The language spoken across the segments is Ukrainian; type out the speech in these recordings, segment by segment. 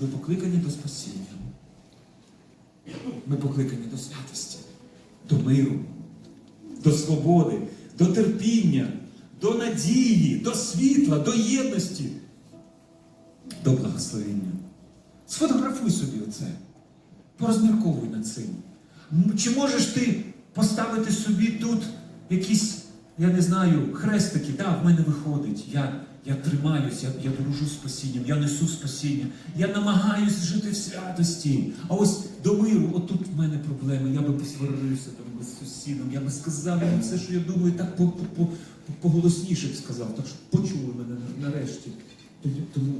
Ми покликані до спасіння. Ми покликані до святості, до миру, до свободи, до терпіння, до надії, до світла, до єдності, до благословення. Сфотографуй собі оце. Порозмірковуй над цим. Чи можеш ти поставити собі тут якісь, я не знаю, хрестики? Так, в мене виходить. Я, я тримаюсь, я, я дружу з спасінням, я несу спасіння, я намагаюсь жити в святості. А ось до миру, отут в мене проблеми. Я би посварився там з сусідом, я би сказав йому все, що я думаю, так по, поголосніше б сказав, так що почули мене нарешті. Тому,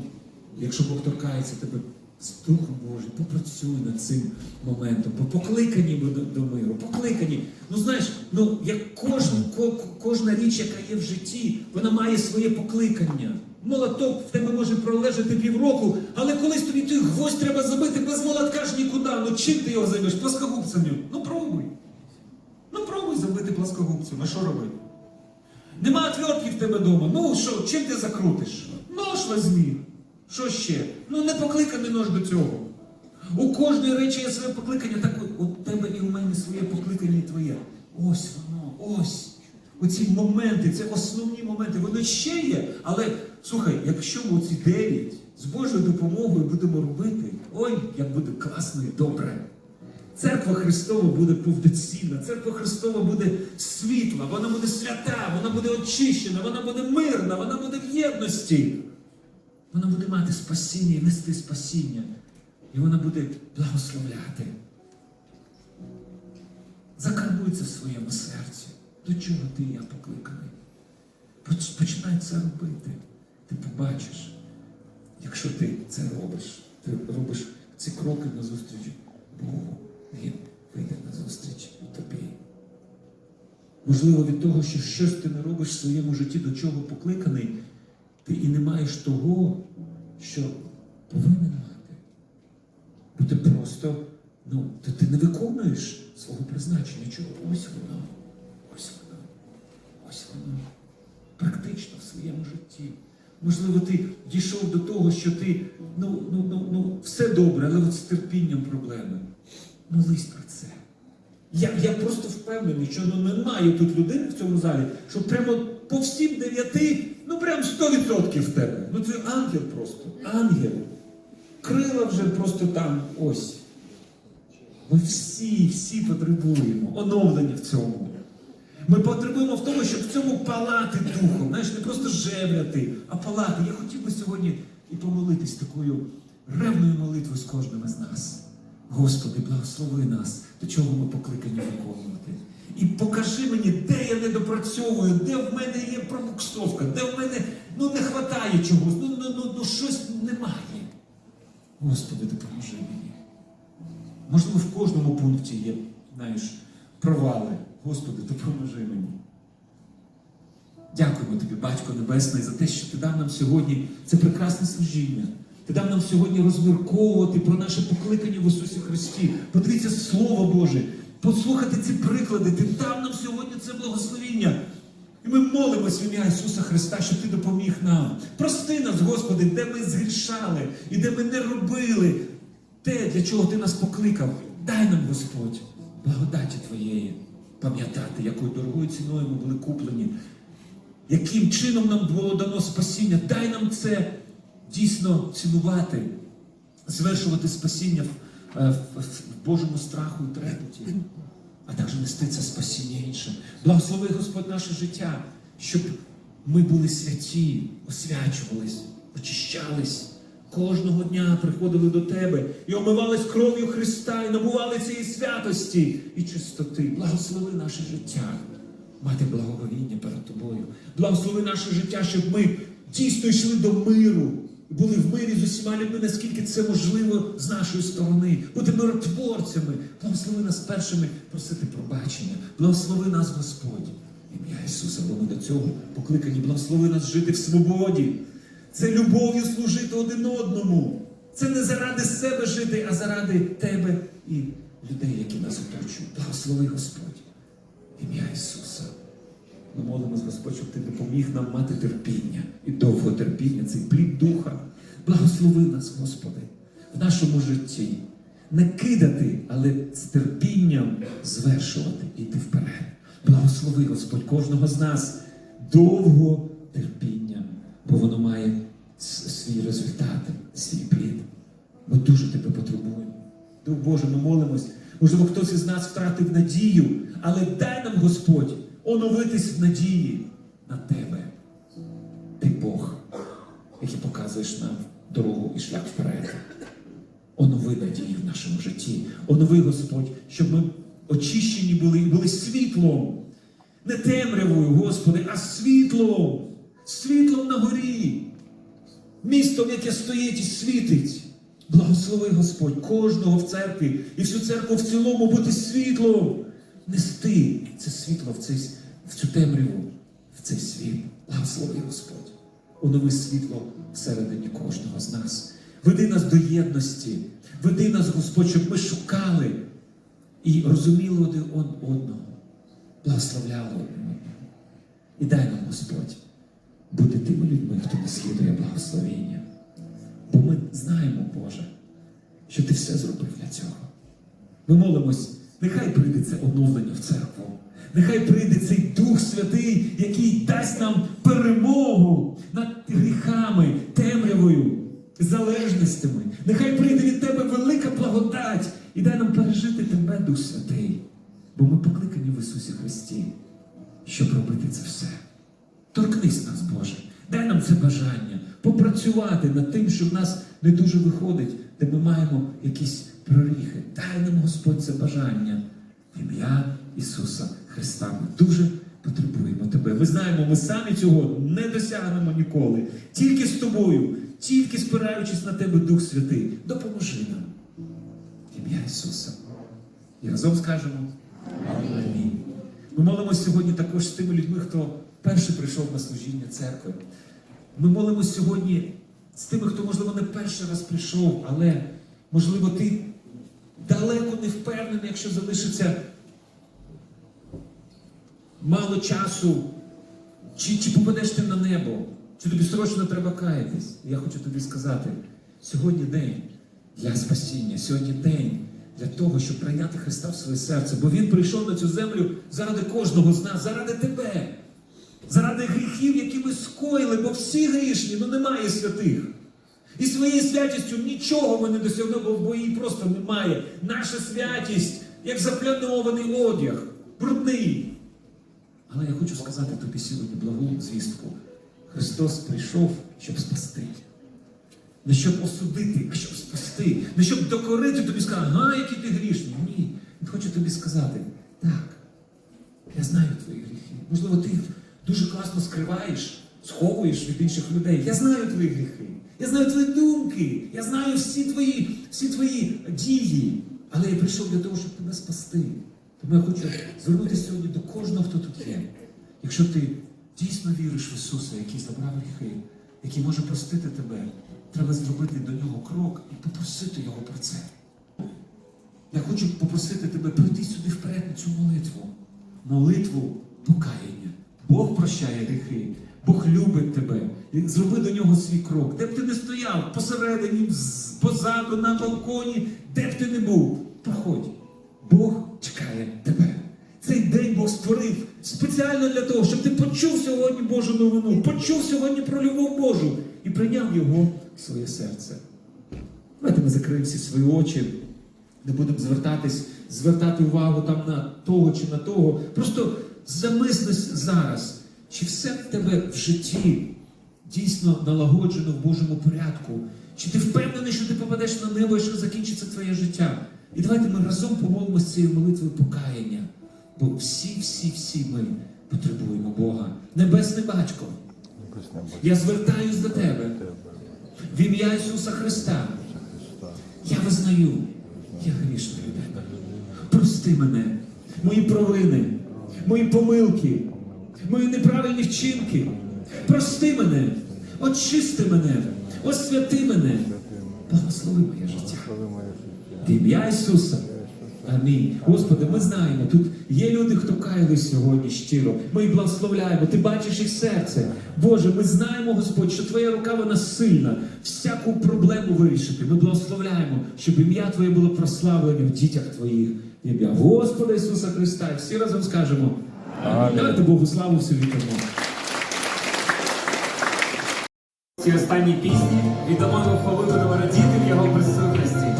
якщо Бог торкається тебе з Духом Божим, попрацюй над цим моментом, бо покликані ми до, до миру, покликані. Ну знаєш, ну як кожен, ко, кожна річ, яка є в житті, вона має своє покликання. Молоток в тебе може пролежати півроку, але колись тобі той гвоздь треба забити без молотка ж нікуди. Ну чим ти його займеш? Плоскогубцем? Ну пробуй. Ну пробуй забити плоскогубцем. А що робити? Нема отвертки в тебе вдома. Ну що, чим ти закрутиш? Нож возьми. Що ще? Ну не покликаний нож до цього. У кожної речі є своє покликання, так у тебе і у мене своє покликання і твоє. Ось воно, ось. Оці моменти, це основні моменти. Воно ще є, але слухай, якщо ми оці дев'ять з Божою допомогою будемо робити, ой, як буде класно і добре. Церква Христова буде повноцінна, церква Христова буде світла, вона буде свята, вона буде очищена, вона буде мирна, вона буде в єдності. Вона буде мати спасіння і нести спасіння. І вона буде благословляти. Закарбуй в своєму серці. До чого ти я покликаний? Починай це робити. Ти побачиш, якщо ти це робиш, ти робиш ці кроки на зустріч Богу, Він вийде на зустріч тобі. Можливо, від того, що щось ти не робиш в своєму житті, до чого покликаний, ти і не маєш того, що повинен мати. Бо ти просто, ну, ти, ти не виконуєш свого призначення. Чого? Ось воно, ось воно, ось воно. Практично в своєму житті. Можливо, ти дійшов до того, що ти, ну, ну, ну, ну, все добре, але от з терпінням проблеми. Молись про це. Я, я просто впевнений, що ну, немає тут людини в цьому залі, що прямо по всім дев'яти, ну прям 100% в тебе. Ну це ангел просто. Ангел. Крила вже просто там ось. Ми всі, всі потребуємо оновлення в цьому. Ми потребуємо в тому, щоб в цьому палати духом, знаєш, не просто жевляти, а палати. Я хотів би сьогодні і помолитись такою ревною молитвою з кожним із нас. Господи, благослови нас, до чого ми покликані виконувати. І покажи мені, де я не допрацьовую, де в мене є пробуксовка, де в мене ну, не вистачає чогось, ну, ну, ну, ну щось немає. Господи, допоможи мені. Можливо, в кожному пункті є, знаєш, провали. Господи, допоможи мені. Дякуємо тобі, Батько Небесний, за те, що ти дав нам сьогодні це прекрасне служіння. Ти дав нам сьогодні розмірковувати про наше покликання в Ісусі Христі. Подивіться Слово Боже, послухати ці приклади. Ти дав нам сьогодні це благословіння. І ми молимось в ім'я Ісуса Христа, щоб Ти допоміг нам. Прости нас, Господи, де ми згрішали і де ми не робили те, для чого Ти нас покликав. Дай нам, Господь, благодаті Твоєї, пам'ятати, якою дорогою ціною ми були куплені, яким чином нам було дано спасіння. Дай нам це дійсно цінувати, звершувати спасіння в, е, в, Божому страху і трепеті, а також нести це спасіння іншим. Благослови Господь наше життя, щоб ми були святі, освячувались, очищались. Кожного дня приходили до тебе і омивались кров'ю Христа, і набували цієї святості і чистоти. Благослови наше життя, мати благоговіння перед тобою. Благослови наше життя, щоб ми дійсно йшли до миру, були в мирі з усіма людьми, наскільки це можливо з нашої сторони, бути миротворцями. Благослови нас першими просити пробачення. Благослови нас, Господь. Ім'я Ісуса, бо ми до цього покликані. Благослови нас жити в свободі. Це любов'ю служити один одному. Це не заради себе жити, а заради тебе і людей, які нас оточують. Благослови Господь. Ім'я Ісуса. Ми молимось, Господь, щоб Ти допоміг нам мати терпіння і довго терпіння, цей плід духа. Благослови нас, Господи. в нашому житті. Не кидати, але з терпінням звершувати і йти вперед. Благослови Господь кожного з нас довго терпіння, бо воно має свій результат, свій плід. Ми дуже тебе потребуємо. Дух Боже, ми молимось. Можливо, хтось із нас втратив надію, але дай нам, Господь, оновитись в надії на тебе. Ти Бог, який показуєш нам дорогу і шлях вперед. Онови надії в нашому житті. Онови, Господь, щоб ми очищені були і були світлом. Не темрявою, Господи, а світлом. Світлом на горі. Містом, яке стоїть і світить. Благослови Господь кожного в церкві і всю церкву в цілому бути світлом. Нести це світло в, цей, в цю темряву, в цей світ. Благослови Господь. Онови світло всередині кожного з нас. Веди нас до єдності. Веди нас, Господь, щоб ми шукали і розуміли один одного. Благословляли один одного. І дай нам, Господь, бути тими людьми, хто наслідує благословення. Бо ми знаємо, Боже, що Ти все зробив для цього. Ми молимось, нехай прийде це оновлення в церкву. Нехай прийде цей Дух Святий, який дасть нам перемогу над гріхами, темрявою, залежностями. Нехай прийде від Тебе велика благодать і дай нам пережити Тебе, Дух Святий. Бо ми покликані в Ісусі Христі, щоб робити це все. Торкнись нас, Боже, дай нам це бажання попрацювати над тим, що в нас не дуже виходить, де ми маємо якісь проріхи. Дай нам, Господь, це бажання в ім'я Ісуса Христа. Ми дуже потребуємо Тебе. Ми знаємо, ми самі цього не досягнемо ніколи. Тільки з тобою, тільки спираючись на Тебе, Дух Святий, допоможи нам. В ім'я Ісуса. І разом скажемо Амінь. Ми молимося сьогодні також з тими людьми, хто перший прийшов на служіння церкви. Ми молимося сьогодні з тими, хто, можливо, не перший раз прийшов, але, можливо, ти далеко не впевнений, якщо залишиться мало часу, чи, чи попадеш ти на небо, чи тобі срочно треба каятись. Я хочу тобі сказати, сьогодні день для спасіння, сьогодні день для того, щоб прийняти Христа в своє серце. Бо Він прийшов на цю землю заради кожного з нас, заради тебе, заради гріхів, які ми скоїли, бо всі грішні, ну немає святих. І своєю святістю нічого ми не досягнемо, бо її просто немає. Наша святість, як заплянований одяг, брудний. Але я хочу сказати тобі сьогодні благу звістку. Христос прийшов, щоб спасти. Не щоб осудити, а щоб спасти. Не щоб докорити тобі сказати, га, який ти грішний. Ні. Він хоче тобі сказати, так, я знаю твої гріхи. Можливо, ти їх дуже класно скриваєш, сховуєш від інших людей. Я знаю твої гріхи. Я знаю твої думки. Я знаю всі твої, всі твої дії. Але я прийшов для того, щоб тебе спасти. Тому я хочу звернутися сьогодні до кожного, хто тут є. Якщо ти дійсно віриш в Ісуса, який забрав гріхи, який може простити тебе, треба зробити до нього крок і попросити Його про це. Я хочу попросити тебе прийти сюди вперед на цю молитву. Молитву покаяння. Бог прощає гріхи, Бог любить тебе. Зроби до нього свій крок. Де б ти не стояв, посередині, позаду, на балконі, де б ти не був, проходь. Бог чекає тебе. Цей день Бог створив спеціально для того, щоб ти почув сьогодні Божу новину, почув сьогодні про любов Божу і прийняв його в своє серце. Давайте ми закриємо всі свої очі, не будемо звертатись, звертати увагу там на того чи на того. Просто замислись зараз, чи все в тебе в житті дійсно налагоджено в Божому порядку, чи ти впевнений, що ти попадеш на небо і що закінчиться твоє життя. І давайте ми разом помолимося цією молитвою покаяння. Бо всі, всі, всі ми потребуємо Бога. Небесний батько, я звертаюсь до тебе в ім'я Ісуса Христа. Я визнаю, я грішна людина. Прости мене, мої провини, мої помилки, мої неправильні вчинки. Прости мене, очисти мене, освяти мене, благослови моє життя. В ім'я Ісуса. Амінь. Господи, ми знаємо, тут є люди, хто каялись сьогодні щиро. Ми їх благословляємо. Ти бачиш їх серце. Боже, ми знаємо, Господь, що Твоя рука вона сильна. Всяку проблему вирішити. Ми благословляємо, щоб ім'я Твоє було прославлене в дітях Твоїх. Ім'я Господа Ісуса Христа. І всі разом скажемо. Давайте Богу славу всю вітаємо. Ці останні пісні відомо його хвали будемо радіти в його присутності.